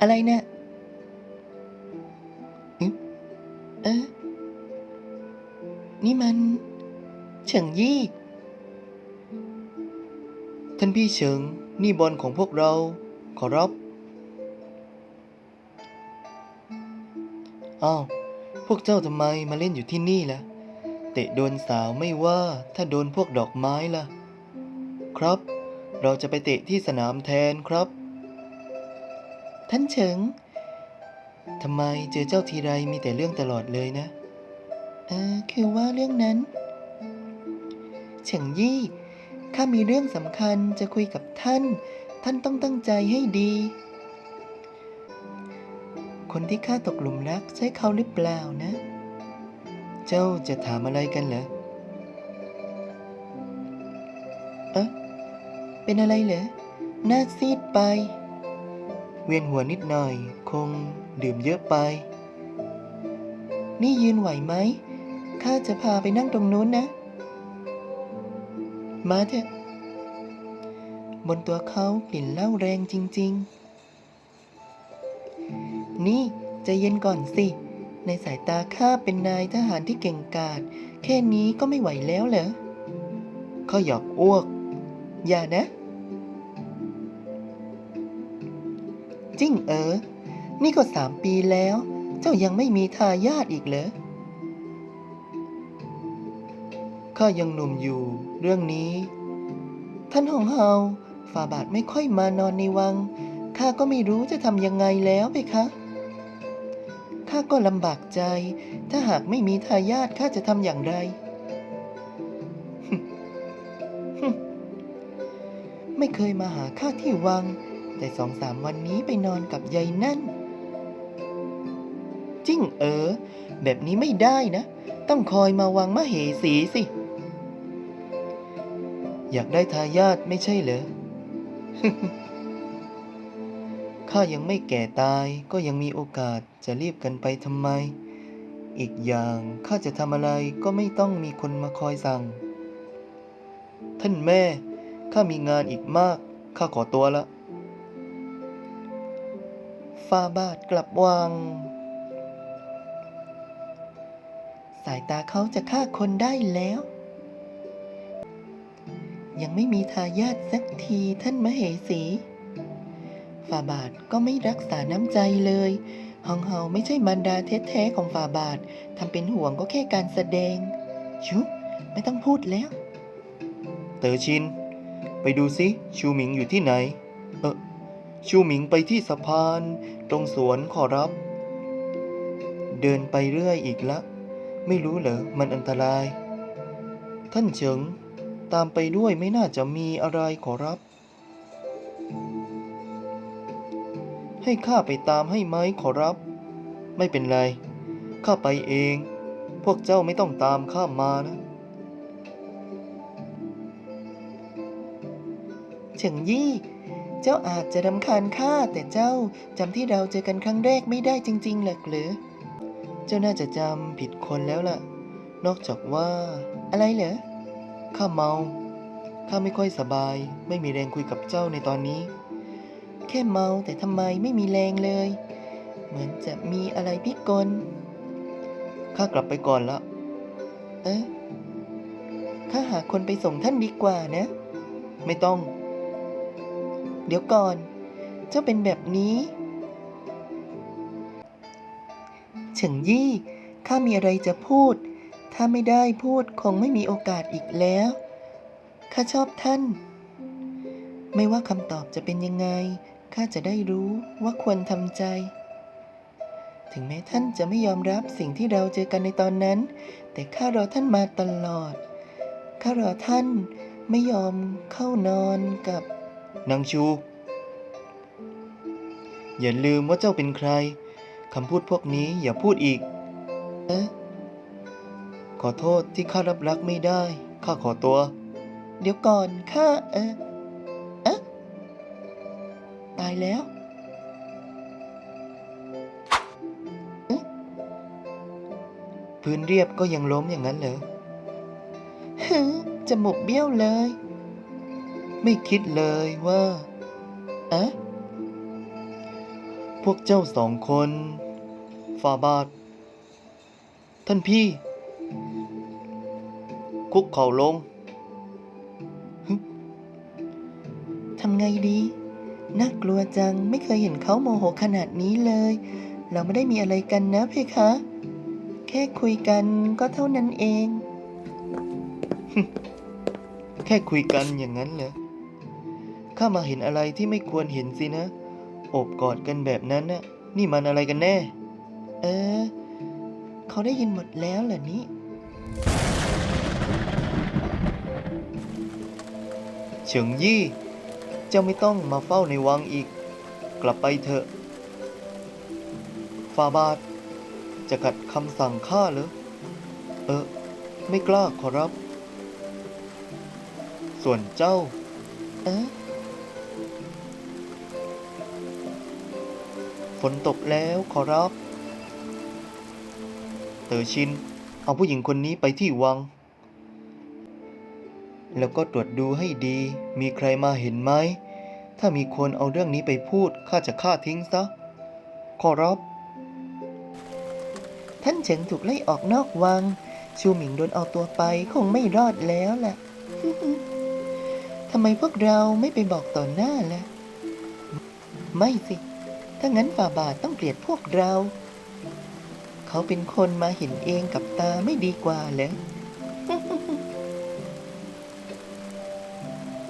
อะไรนะอึ๊บเอ๊ะนี่มันเฉิงยี่ ท่านพี่เฉิง นี่บอลของพวกเรา ขอรับ อ้าว พวกเจ้าทำไมมาเล่นอยู่ที่นี่ล่ะ เตะโดนสาวไม่ว่า ถ้าโดนพวกดอกไม้ล่ะ ครับ เราจะไปเตะที่สนามแทนครับ ท่านเฉิงทำไมเจอเจ้าทีไรมีแต่เรื่องตลอดเลยนะ เออคือว่าเรื่องนั้น เฉิงยี่ข้ามีเรื่องสำคัญจะคุยกับท่าน ท่านต้องตั้งใจให้ดี คนที่ข้าตกหลุมรักใช่เขาหรือเปล่านะ เจ้าจะถามอะไรกันเหรอ เอ๊ะ เป็นอะไรเหรอ หน้าซีดไป เวียนหัวนิดหน่อย คงดื่มเยอะไป นี่ยืนไหวไหม ข้าจะพาไปนั่งตรงนู้นนะ มาเถอะ บนตัวเขากลิ่นเหล้าแรงจริง ๆ นี่จะเย็นก่อนสิ ในสายตาข้าเป็นนายทหารที่เก่งกาจ แค่นี้ก็ไม่ไหวแล้วเหรอข้าอยากอ้วก อย่านะ จริงเออนี่ก็สามปีแล้ว เจ้ายังไม่มีทายาทอีกเหรอข้ายังหนุ่มอยู่ เรื่องนี้ ท่านหงเฮาฝ่าบาทไม่ค่อยมานอนในวังข้าก็ไม่รู้จะทำยังไงแล้วไปคะข้าก็ลำบากใจ ถ้าหากไม่มีทายาทข้าจะทำอย่างไร ไม่เคยมาหาข้าที่วัง แต่สองสามวันนี้ไปนอนกับยายนั่นจริงเออ แบบนี้ไม่ได้นะ ต้องคอยมาวังมะเหสีสิ อยากได้ทายาทไม่ใช่เหรอ ข้ายังไม่แก่ตายก็ยังมีโอกาสจะรีบกันไปทำไม อีกอย่างข้าจะทำอะไรก็ไม่ต้องมีคนมาคอยสั่ง ท่านแม่ ข้ามีงานอีกมาก ข้าขอตัวละ ฟาบาทกลับวัง สายตาเขาจะฆ่าคนได้แล้ว ยังไม่มีทายาทสักทีท่านมเหสีฟาบาทก็ไม่รักษาน้ำใจเลยฮองเฮาไม่ใช่มารดาแท้ๆของฟาบาททำเป็นห่วงก็แค่การแสดง ชุบไม่ต้องพูดแล้ว เต๋อชิน ไปดูสิชูหมิงอยู่ที่ไหน เออ ชูหมิงไปที่สะพาน ตรงสวนขอรับ เดินไปเรื่อยอีกละ ไม่รู้เหรอมันอันตราย ท่านเฉิง ตามไปด้วยไม่น่าจะมีอะไรขอรับ ให้ข้าไปตามให้ไหมขอรับ ไม่เป็นไร ข้าไปเอง พวกเจ้าไม่ต้องตามข้ามานะเฉิงยี่ เจ้าอาจจะรำคาญข้าแต่เจ้าจำที่เราเจอกันครั้งแรกไม่ได้จริงๆหรอหรือ เจ้าน่าจะจำผิดคนแล้วล่ะ นอกจากว่า อะไรเหรอข้าเมาข้าไม่ค่อยสบาย ไม่มีแรงคุยกับเจ้าในตอนนี้ แค่เมาแต่ทำไมไม่มีแรงเลย เหมือนจะมีอะไรพิกลข้ากลับไปก่อนละเอ๊ะข้าหาคนไปส่งท่านดีกว่านะ ไม่ต้อง เดี๋ยวก่อน เจ้าเป็นแบบนี้เฉิงยี่ข้ามีอะไรจะพูด ถ้าไม่ได้พูดคงไม่มีโอกาสอีกแล้ว ข้าชอบท่าน ไม่ว่าคำตอบจะเป็นยังไง ข้าจะได้รู้ว่าควรทำใจ ถึงแม้ท่านจะไม่ยอมรับสิ่งที่เราเจอกันในตอนนั้น แต่ข้ารอท่านมาตลอด ข้ารอท่านไม่ยอมเข้านอนกับ นางชู อย่าลืมว่าเจ้าเป็นใครคำพูดพวกนี้อย่าพูดอีกเอ๊ะขอโทษที่ข้ารับรักไม่ได้ ข้าขอตัว เดี๋ยวก่อนข้าเออเอ๊ะตายแล้วพื้นเรียบก็ยังล้มอย่างนั้นเหรอฮึจมูกเบี้ยวเลย ไม่คิดเลยว่าอะพวกเจ้าสองคนฟาบาท ท่านพี่ คุกเข่าลงทำไงดี น่ากลัวจังไม่เคยเห็นเขาโมโหขนาดนี้เลย เราไม่ได้มีอะไรกันนะเพคะ แค่คุยกันก็เท่านั้นเอง แค่คุยกันอย่างนั้นเหรอ ข้ามาเห็นอะไรที่ไม่ควรเห็นสินะ อบกอดกันแบบนั้นน่ะนี่มันอะไรกันแน่ เออ เขาได้ยินหมดแล้วเหรอนี่เฉิงยี่ เจ้าไม่ต้องมาเฝ้าในวังอีก กลับไปเถอะฟาบาท จะขัดคำสั่งข้าเหรอ เออ ไม่กล้าขอรับ ส่วนเจ้า เออ นตกแล้วขอรับเต๋อชิน เอาผู้หญิงคนนี้ไปที่วัง แล้วก็ตรวจดูให้ดี มีใครมาเห็นไหม ถ้ามีคนเอาเรื่องนี้ไปพูด ข้าจะฆ่าทิ้งซะ ขอรับ ท่านเฉิงถูกไล่ออกนอกวัง ชูหมิงโดนเอาตัวไปคงไม่รอดแล้วแหละทำไมพวกเราไม่ไปบอกต่อหน้าล่ะ ไม่สิ ถ้างั้นฝ่าบาทต้องเกลียดพวกเรา เขาเป็นคนมาเห็นเองกับตาไม่ดีกว่าเหรอ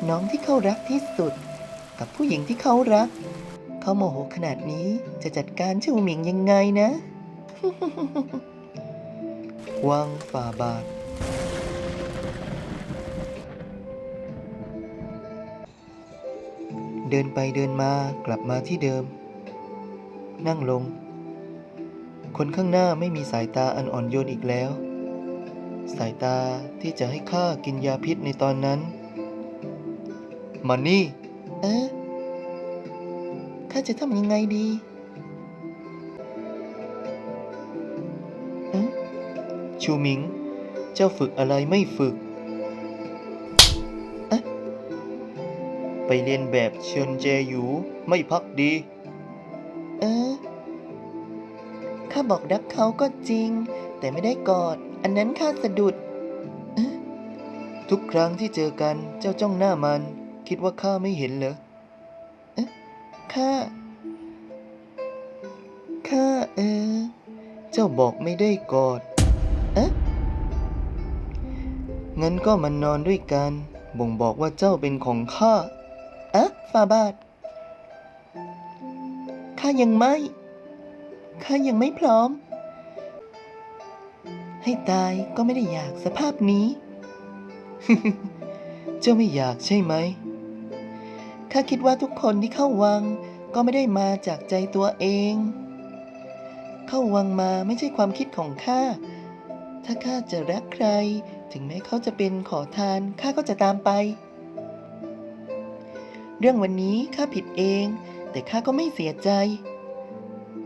น้องที่เขารักที่สุด กับผู้หญิงที่เขารัก เขาโมโหขนาดนี้จะจัดการชูหมิงยังไงนะวังฝ่าบาท เดินไปเดินมากลับมาที่เดิม นั่งลง คนข้างหน้าไม่มีสายตาอันอ่อนโยนอีกแล้ว สายตาที่จะให้ข้ากินยาพิษในตอนนั้น มานี่ เออข้าจะทำยังไงดีเอ๊ะชูหมิง เจ้าฝึกอะไรไม่ฝึกเอ๊ะไปเรียนแบบเชิญเจยูไม่พักดี บอกรักเขาก็จริง แต่ไม่ได้กอด อันนั้นข้าสะดุด ทุกครั้งที่เจอกันเจ้าจ้องหน้ามัน คิดว่าข้าไม่เห็นเหรอข้า ข้าเออ เจ้าบอกไม่ได้กอดเอ๊ะงั้นก็มันนอนด้วยกัน บ่งบอกว่าเจ้าเป็นของข้าอะฟาบาทข้ายังไม่ ข้ายังไม่พร้อม ให้ตายก็ไม่ได้อยากสภาพนี้ เจ้าไม่อยากใช่ไหม ข้าคิดว่าทุกคนที่เข้าวังก็ไม่ได้มาจากใจตัวเอง เข้าวังมาไม่ใช่ความคิดของข้า ถ้าข้าจะรักใคร ถึงแม้เขาจะเป็นขอทานข้าก็จะตามไป เรื่องวันนี้ข้าผิดเอง แต่ข้าก็ไม่เสียใจ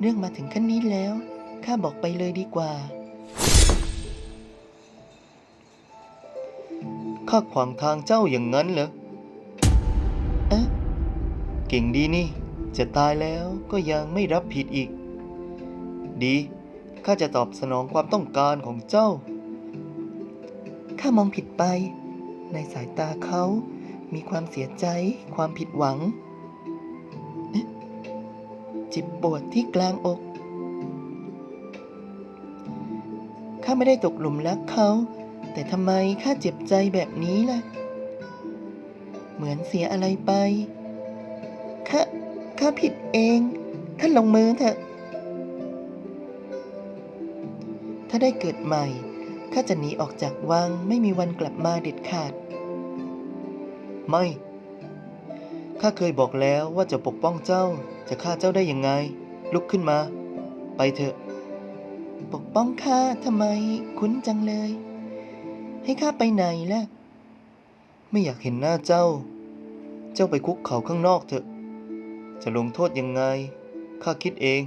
เรื่องมาถึงขั้นนี้แล้ว ข้าบอกไปเลยดีกว่า ข้าขวางทางเจ้าอย่างนั้นเหรอเอ๊ะเก่งดีนี่ จะตายแล้วก็ยังไม่รับผิดอีก ดี ข้าจะตอบสนองความต้องการของเจ้า ข้ามองผิดไป ในสายตาเขามีความเสียใจ ความผิดหวัง จิบปวดที่กลางอก ข้าไม่ได้ตกหลุมรักเขา แต่ทำไมข้าเจ็บใจแบบนี้ล่ะ เหมือนเสียอะไรไป ข้า ข้าผิดเอง ท่านลงมือเถอะ ถ้าได้เกิดใหม่ ข้าจะหนีออกจากวังไม่มีวันกลับมาเด็ดขาด ไม่ ข้าเคยบอกแล้วว่าจะปกป้องเจ้า จะฆ่าเจ้าได้ยังไง ลุกขึ้นมา ไปเถอะ ปกป้องข้าทำไม คุ้นจังเลย ให้ข้าไปไหนล่ะ ไม่อยากเห็นหน้าเจ้า เจ้าไปคุกเข่าข้างนอกเถอะ จะลงโทษยังไง ข้าคิดเอง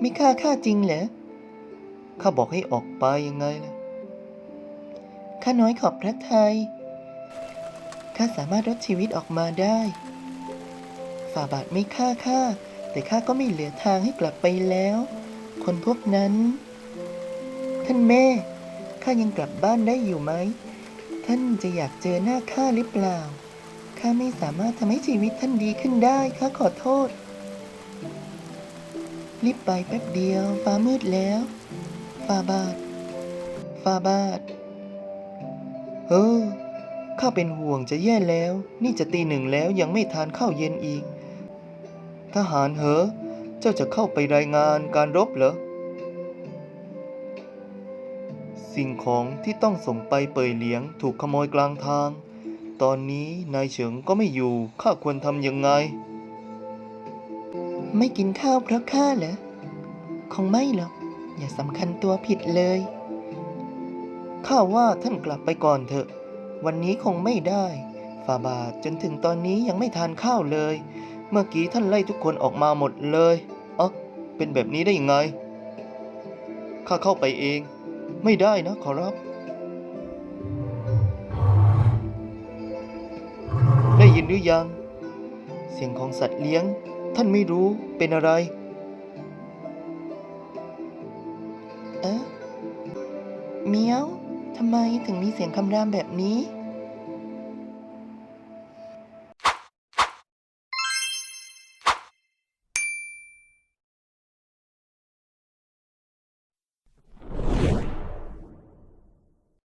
ไม่ฆ่าข้าจริงเหรอ ข้าบอกให้ออกไปยังไงล่ะ ข้าน้อยขอบพระทยัย ข้าสามารถรอดชีวิตออกมาได้ ฝ่าบาทไม่ฆ่าข้าแต่ข้าก็ไม่เหลือทางให้กลับไปแล้ว คนพวกนั้น ท่านแม่ข้ายังกลับบ้านได้อยู่ไหม ท่านจะอยากเจอหน้าข้าหรือเปล่าข้าไม่สามารถทำให้ชีวิตท่านดีขึ้นได้ข้าขอโทษ รีบไปแป๊บเดียว ฟ้ามืดแล้วฟาบาทฟาบาทเออ ข้าเป็นห่วงจะแย่แล้ว นี่จะตีหนึ่งแล้วยังไม่ทานข้าวเย็นอีก ทหารเหอ เจ้าจะเข้าไปรายงานการรบเหรอ สิ่งของที่ต้องส่งไปเปยเหลียงถูกขโมยกลางทาง ตอนนี้นายเฉิงก็ไม่อยู่ ข้าควรทำยังไง ไม่กินข้าวเพราะข้าเหรอ คงไม่หรอก อย่าสำคัญตัวผิดเลย ข้าว่าท่านกลับไปก่อนเถอะ วันนี้คงไม่ได้ฝ่าบาจนถึงตอนนี้ยังไม่ทานข้าวเลย เมื่อกี้ท่านไล่ทุกคนออกมาหมดเลยเอ๋อเป็นแบบนี้ได้ยังไง ข้าเข้าไปเอง ไม่ได้นะขอรับ ได้ยินหรือยัง เสียงของสัตว์เลี้ยง ท่านไม่รู้เป็นอะไรเอ๊ะเมียว ทำไมถึงมีเสียงคำรามแบบนี้